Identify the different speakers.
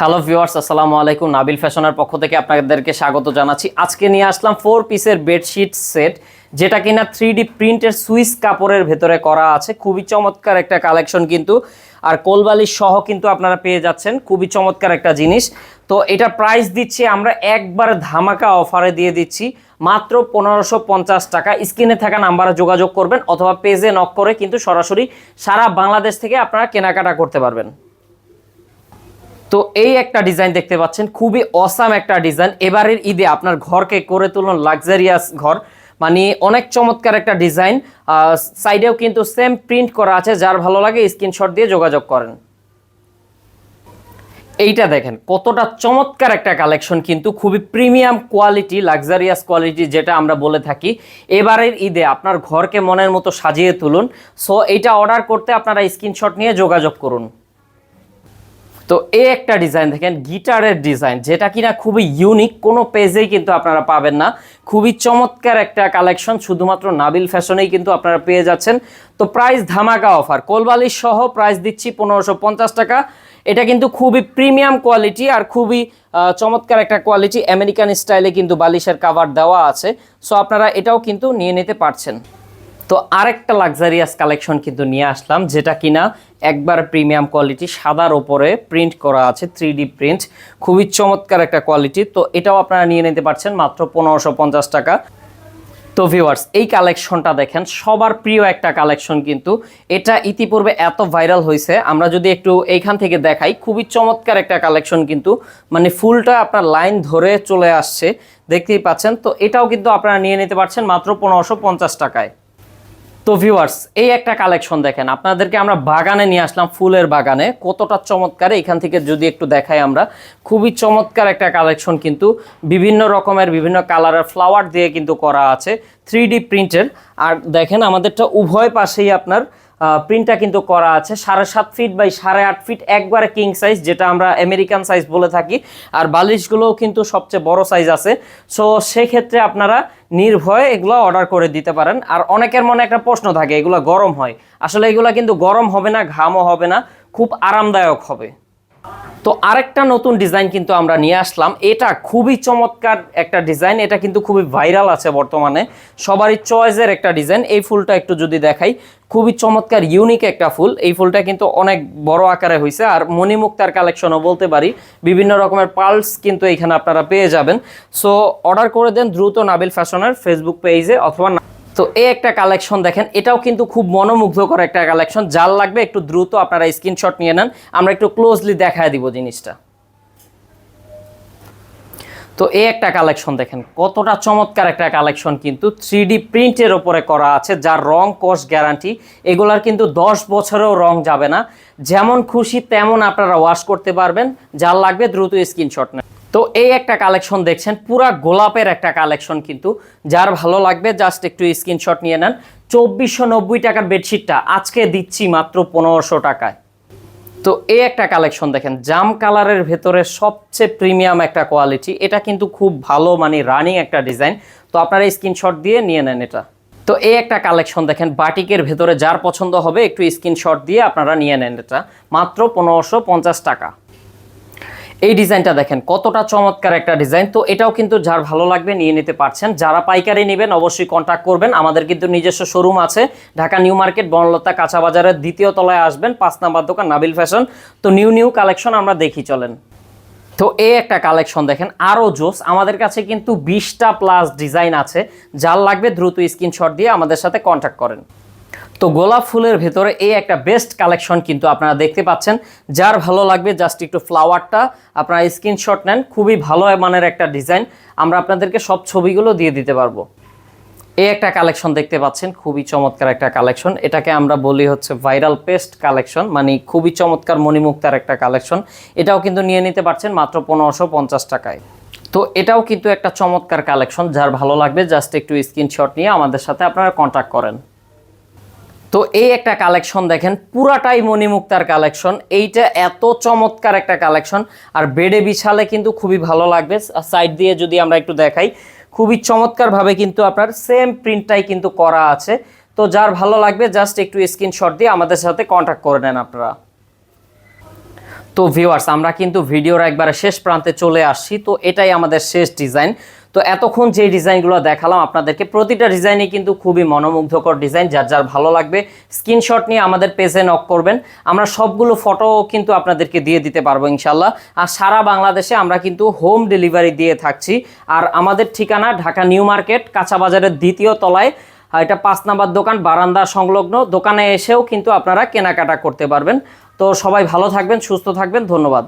Speaker 1: Hello viewers আসসালামু আলাইকুম। নাবিল ফ্যাশনের পক্ষ থেকে আপনাদেরকে স্বাগত জানাচ্ছি। আজকে নিয়ে আসলাম ফোর পিসের বেডশিট সেট যেটা কিনা থ্রি ডি প্রিন্টের সুইস কাপড়ের ভেতরে করা আছে। খুবই চমৎকার একটা কালেকশন কিন্তু, আর কোলবালিশ সহ কিন্তু আপনারা পেয়ে যাচ্ছেন। খুবই চমৎকার একটা জিনিস। তো এটা প্রাইস দিচ্ছি আমরা একবার ধামাকা অফারে দিয়ে দিচ্ছি, মাত্র পনেরোশো টাকা। স্ক্রিনে থাকা নাম্বারে যোগাযোগ করবেন অথবা পেজে নক করে কিন্তু সরাসরি সারা বাংলাদেশ থেকে আপনারা কেনাকাটা করতে পারবেন। তো এই একটা ডিজাইন দেখতে পাচ্ছেন, খুবই অসাম একটা ডিজাইন এবারের ঈদে আপনার ঘরকে করে তুলুন লাক্সারিয়াস ঘর। মানে অনেক চমৎকার একটা ডিজাইন সাইডেও কিন্তু সেম প্রিন্ট করা আছে, যার ভালো লাগে স্ক্রিনশট দিয়ে যোগাযোগ করেন। এইটা দেখেন, কতটা চমৎকার একটা কালেকশন কিন্তু, খুবই প্রিমিয়াম কোয়ালিটি লাক্সারিয়াস কোয়ালিটি যেটা আমরা বলে থাকি। এবারের ঈদে আপনার ঘরকে মনের মতো সাজিয়ে তুলুন। সো এইটা অর্ডার করতে আপনারা স্ক্রিনশট নিয়ে যোগাযোগ করুন। তো এই একটা ডিজাইন দেখেন, গিটারের ডিজাইন যেটা কিনা খুবই ইউনিক কোনো পেজেই কিন্তু আপনারা পাবেন না। খুবই চমৎকার একটা কালেকশন শুধুমাত্র নাবিল ফ্যাশনেই কিন্তু আপনারা পেয়ে যাচ্ছেন। তো প্রাইস ধামাকা অফার কোলবালিশ সহ প্রাইস দিচ্ছি পনেরোশো টাকা। এটা কিন্তু খুবই প্রিমিয়াম কোয়ালিটি আর খুবই চমৎকার একটা কোয়ালিটি আমেরিকান স্টাইলে কিন্তু বালিশের কাভার দেওয়া আছে। সো আপনারা এটাও কিন্তু নিয়ে নিতে পারছেন। তো আরেকটা লাক্সারিয়াস কালেকশন কিন্তু নিয়ে আসলাম, যেটা কিনা একবার প্রিমিয়াম কোয়ালিটি সাদার ওপরে প্রিন্ট করা আছে থ্রি প্রিন্ট খুবই চমৎকার একটা কোয়ালিটি তো এটাও আপনারা নিয়ে নিতে পারছেন মাত্র পনেরোশো টাকা। তো ভিউয়ার্স এই কালেকশনটা দেখেন, সবার প্রিয় একটা কালেকশন কিন্তু। এটা ইতিপূর্বে এত ভাইরাল হয়েছে, আমরা যদি একটু এইখান থেকে দেখাই, খুবই চমৎকার একটা কালেকশন কিন্তু। মানে ফুলটা আপনার লাইন ধরে চলে আসছে, দেখতেই পাচ্ছেন। তো এটাও কিন্তু আপনারা নিয়ে নিতে পারছেন মাত্র পনেরোশো টাকায়। তো ভিউয়ার্স এই একটা কালেকশন দেখেন। আপনাদেরকে আমরা বাগানে নিয়ে আসলাম, ফুলের বাগানে। কতটা চমৎকার, এখান থেকে যদি একটু দেখাই আমরা। খুবই চমৎকার একটা কালেকশন কিন্তু, বিভিন্ন রকমের, বিভিন্ন কালারের ফ্লাওয়ার দিয়ে কিন্তু করা আছে থ্রি প্রিন্টের আর দেখেন, আমাদেরটা উভয় পাশেই আপনার প্রিন্টটা কিন্তু করা আছে। সাড়ে সাত ফিট বাই সাড়ে আট ফিট একবারে কিং সাইজ যেটা আমরা আমেরিকান সাইজ বলে থাকি। আর বালিশগুলোও কিন্তু সবচেয়ে বড় সাইজ আছে। সো সেক্ষেত্রে আপনারা নির্ভয়ে এগুলো অর্ডার করে দিতে পারেন। আর অনেকের মনে একটা প্রশ্ন থাকে, এগুলো গরম হয়। আসলে এগুলো কিন্তু গরম হবে না, ঘামও হবে না, খুব আরামদায়ক হবে। তো আরেকটা নতুন ডিজাইন কিন্তু আমরা নিয়ে আসলাম। এটা খুবই চমৎকার একটা ডিজাইন এটা কিন্তু খুবই ভাইরাল আছে বর্তমানে। সবারই চয়েসের একটা ডিজাইন এই ফুলটা একটু যদি দেখাই, খুবই চমৎকার ইউনিক একটা ফুল। এই ফুলটা কিন্তু অনেক বড় আকারে হয়েছে আর মণিমুক্তার কালেকশনও বলতে পারি। বিভিন্ন রকমের পার্লস কিন্তু এখানে আপনারা পেয়ে যাবেন। সো অর্ডার করে দেন দ্রুত নাবিল ফ্যাশনের ফেসবুক পেজে অথবা তো এই একটা কালেকশন দেখেন, এটাও কিন্তু খুব মনোমুগ্ধকর একটা কালেকশন যার লাগবে একটু দ্রুত আপনারা স্ক্রিনশট নিয়ে নেন, আমরা একটু ক্লোজলি দেখায় দিব জিনিসটা। তো এই একটা কালেকশন দেখেন, কতটা চমৎকার একটা কালেকশন কিন্তু থ্রি প্রিন্টের ওপরে করা আছে, যার রং কোর্স গ্যারান্টি এগুলার কিন্তু দশ বছরেও রং যাবে না। যেমন খুশি তেমন আপনারা ওয়াশ করতে পারবেন। যার লাগবে দ্রুত স্ক্রিনশট নেন। তো এই একটা কালেকশন দেখছেন, পুরা গোলাপের একটা কালেকশন কিন্তু। যার ভালো লাগবে জাস্ট একটু স্ক্রিনশট নিয়ে নেন। চব্বিশশো নব্বই টাকার বেডশিটটা আজকে দিচ্ছি মাত্র পনেরোশো টাকায়। তো এই একটা কালেকশন দেখেন, জাম কালারের ভেতরে সবচেয়ে প্রিমিয়াম একটা কোয়ালিটি এটা কিন্তু খুব ভালো মানে রানিং একটা ডিজাইন তো আপনারা স্ক্রিনশট দিয়ে নিয়ে নেন এটা। তো এই একটা কালেকশন দেখেন, বাটিকের ভেতরে যার পছন্দ হবে, একটু স্ক্রিনশট দিয়ে আপনারা নিয়ে নেন এটা। মাত্র পনেরোশো টাকা। এই ডিজাইনটা দেখেন, কতটা চমৎকার একটা ডিজাইন। তো এটাও কিন্তু যার ভালো লাগবে নিয়ে নিতে পারছেন। যারা পাইকারি নেবেন অবশ্যই কন্ট্যাক্ট করবেন। আমাদের কিন্তু নিজস্ব শোরুম আছে, ঢাকা নিউ মার্কেট, বনলতা কাঁচা বাজারের দ্বিতীয় তলায় আসবেন, পাঁচ নাম্বার দোকান, নাবিল ফ্যাশন। তো নিউ নিউ কালেকশন আমরা দেখি, চলেন। তো এই একটা কালেকশন দেখেন, আরও জোস। আমাদের কাছে কিন্তু বিশটা প্লাস ডিজাইন আছে। যার লাগবে দ্রুত স্ক্রিনশট দিয়ে আমাদের সাথে কন্ট্যাক্ট করেন। তো গোলাপ ফুলের ভেতরে এই একটা বেস্ট কালেকশন কিন্তু আপনারা দেখতে পাচ্ছেন। যার ভালো লাগবে জাস্ট একটু ফ্লাওয়ারটা আপনারা স্ক্রিনশট নেন। খুবই ভালো মানের একটা ডিজাইন আমরা আপনাদেরকে সব ছবিগুলো দিয়ে দিতে পারব। এই একটা কালেকশন দেখতে পাচ্ছেন, খুবই চমৎকার একটা কালেকশন এটাকে আমরা বলি হচ্ছে ভাইরাল পেস্ট কালেকশন মানে খুবই চমৎকার মণিমুক্তার একটা কালেকশন এটাও কিন্তু নিয়ে নিতে পারছেন মাত্র পনেরোশো পঞ্চাশ টাকায়। তো এটাও কিন্তু একটা চমৎকার কালেকশন যার ভালো লাগবে জাস্ট একটু স্ক্রিনশট নিয়ে আমাদের সাথে আপনারা কন্ট্যাক্ট করেন। তো এই একটা কালেকশন দেখেন, পুরাটাই মণিমুক্তার কালেকশন এইটা এত চমৎকার একটা কালেকশন আর বেডে বিছালে কিন্তু খুবই ভালো লাগবে। সাইড দিয়ে যদি আমরা একটু দেখাই, খুবই চমৎকারভাবে কিন্তু আপনার সেম প্রিন্টটাই কিন্তু করা আছে। তো যার ভালো লাগবে জাস্ট একটু স্ক্রিনশট দিয়ে আমাদের সাথে কন্ট্যাক্ট করে নেন আপনারা। তো ভিউয়ার্স আমরা কিন্তু ভিডিওর একবারে শেষ প্রান্তে চলে আসছি। তো এটাই আমাদের শেষ ডিজাইন তো এতক্ষণ যে ডিজাইনগুলো দেখালাম আপনাদেরকে, প্রতিটা ডিজাইনই কিন্তু খুবই মনোমুগ্ধকর ডিজাইন, যার যার ভালো লাগবে, স্ক্রিনশট নিয়ে আমাদের পেজে নক করবেন। আমরা সবগুলো ফটো কিন্তু আপনাদেরকে দিয়ে দিতে পারব ইনশাল্লাহ আর সারা বাংলাদেশে আমরা কিন্তু হোম ডেলিভারি দিয়ে থাকছি। আর আমাদের ঠিকানা ঢাকা নিউ মার্কেট কাঁচা বাজারের দ্বিতীয় তলায়। এটা পাঁচ নাম্বার দোকান, বারান্দা সংলগ্ন। দোকানে এসেও কিন্তু আপনারা কেনাকাটা করতে পারবেন। তো সবাই ভালো থাকবেন, সুস্থ থাকবেন, ধন্যবাদ।